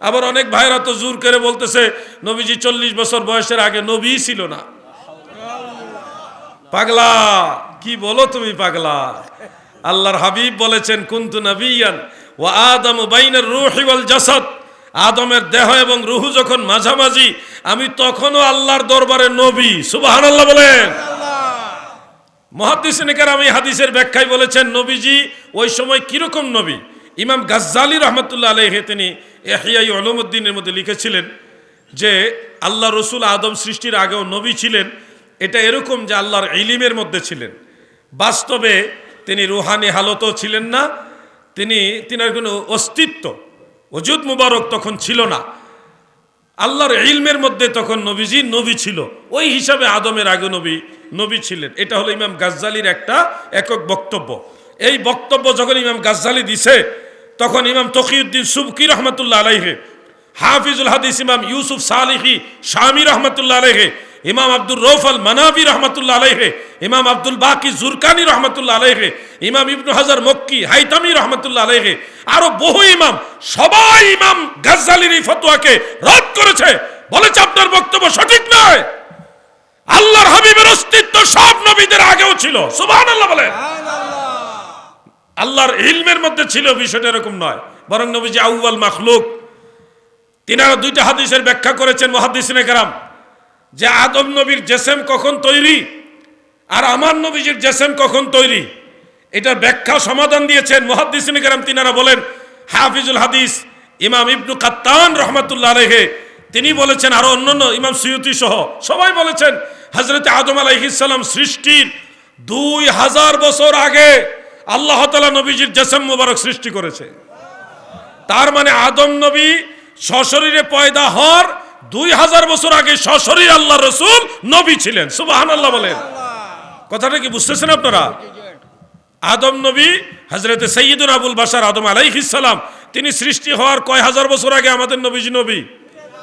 আবার অনেক ভাইরা তো জোর করে বলতেছে, নবীজি চল্লিশ বছর বয়সের আগে নবী ছিল না। পাগলা, কি বলো তুমি পাগলা? আল্লাহর হাবিব বলেছেন, কুন্তু নবিয়ান ও আদম বাইনের রুহি ওয়াল জাসাদ। আদমের দেহ এবং রুহু যখন মাঝামাঝি, আমি তখনও আল্লাহর দরবারে নবী। সুবহানাল্লাহ বলেন। মহাদিসিনেকার আমি হাদিসের ব্যাখ্যায় বলেছেন, নবীজি ওই সময় কীরকম নবী? ইমাম গাজ্জালি রহমতুল্লাহ আলহে তিনি এহিয়াই অলমুদ্দিনের মধ্যে লিখেছিলেন যে, আল্লাহ রসুল আদম সৃষ্টির আগেও নবী ছিলেন, এটা এরকম যে আল্লাহর ইলিমের মধ্যে ছিলেন। বাস্তবে তিনি রুহানি হালতও ছিলেন না, তিনি, তিনার কোনো অস্তিত্ব অজুদ মুবারক তখন ছিল না। আল্লাহর ইলমের মধ্যে তখন নবীজি নবী ছিল, ওই হিসাবে আদমের আগে নবী নবী ছিলেন। এটা হলো ইমাম গাজ্জালির একটা একক বক্তব্য। এই বক্তব্য যখন ইমাম গাজ্জালি দিছে তখন ইমাম তকিউদ্দিন সুবকি রহমতুল্লাহ আলাইহে, হাফিজুল হাদিস ইমাম ইউসুফ সালিহি, শামি রহমতুল্লাহ আলাইহে, ইমাম আব্দুল রৌফল মানাবি রহমতুল্লাহ আলাইহে, ইমাম আব্দুল বাকি জুরকানি রহমতুল্লাহ আলাইহে, ইমাম ইবনু হাজার মক্কি, হাইতামি রহমতুল্লাহ আলাইহে, আরও বহু ইমাম, সবাই ইমাম গাজ্জালির এই ফতোয়াকে রদ করেছে, বলেছে আপনার বক্তব্য সঠিক নয়। আল্লাহর হাবিবের অস্তিত্ব সব নবীদের আগেও ছিল। সুবহানাল্লাহ বলেন। আল্লাহর ইলমের মধ্যে ছিল বিষয়টা এরকম নয়। বরং নবীজি আউ্বাল মাখলুক। তিনারা দুইটা হাদিসের ব্যাখ্যা করেছেন মহাদিসিনে কারাম। যে আদম নবীর জেসেম কখন তৈরি আর আমার নবীজির জেসেম কখন তৈরি, এটার ব্যাখ্যা সমাধান দিয়েছেন মহাদিসিনে কারাম। তিনারা বলেন, হাফিজুল হাদিস ইমাম ইবনু কাত্তান রহমাতুল্লাহ আলহে তিনি বলেছেন, আরও অন্যান্য ইমাম সৈয়দি সহ সবাই বলেছেন হজরত আদম আলাইহিসাল্লাম সৃষ্টির দুই হাজার বছর আগে আল্লাহ তালা নবীজির জেসম মুবারক সৃষ্টি করেছে। তার মানে আদম নবী সশরীরে পয়দা হওয়ার দুই হাজার বছর আগে সশরীর আল্লাহ রসুল নবী ছিলেন। সুবাহান আল্লাহ বলেন। কথাটা কি বুঝতেছেন আপনারা? আদম নবী হজরতে সৈয়দুল আবুল বাসার আদম আলাইহিসাল্লাম তিনি সৃষ্টি হওয়ার কয় হাজার বছর আগে আমাদের নবীজি নবী?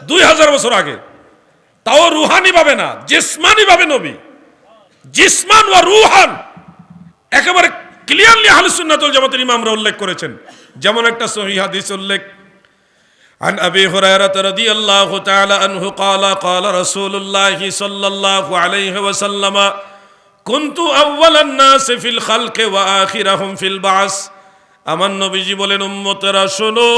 দুই হাজার বছর আগে। তাও রুহানি ভাবে না জিসমানি ভাবে নবী। জিসমান ওয়া রুহান। একেবারে ক্লিয়ারলি আহলুসুন্নাতুল জামাতের ইমামরা উল্লেখ করেছেন যেমন একটা সহিহ হাদিস উল্লেখ عن أبي هريرة رضي الله تعالى عنه قال قال رسول الله صلى الله عليه وسلم كنت أول الناس في الخلق وآخرهم في البعث আমার নবীজি বলেন উম্মতেরা শোনো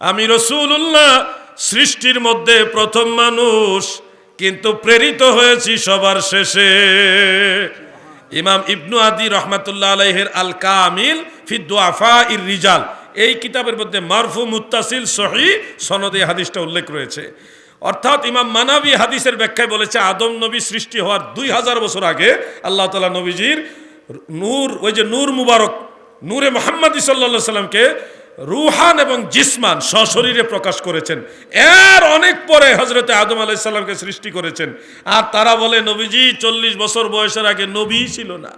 আমি রসুল্লাহ সৃষ্টির মধ্যে প্রথম মানুষ কিন্তু প্রেরিত হয়েছি সবার শেষে ইমাম ইবনু আদি রহমাতুল্লাহ আলহের আল কামিল ফিদ্দুআফা ইর রিজাল। এই কিতাবের মধ্যে মারফু মুত্তাসিল সহি সনদে হাদিসটা উল্লেখ রয়েছে। অর্থাৎ ইমাম মানাবি হাদিসের ব্যাখ্যায় বলেছে, আদম নবী সৃষ্টি হওয়ার দুই হাজার বছর আগে আল্লাহ তালা নবীজির নূর, ওই যে নূর মুবারক, নূরে মোহাম্মদ সাল্লা সাল্লামকে রুহান এবং জিসমান সশরীরে প্রকাশ করেছেন। এর অনেক পরে হজরতে আদম আলাইসাল্লামকে সৃষ্টি করেছেন। আর তারা বলে, নবীজি, চল্লিশ বছর বয়সের আগে নবী ছিল না।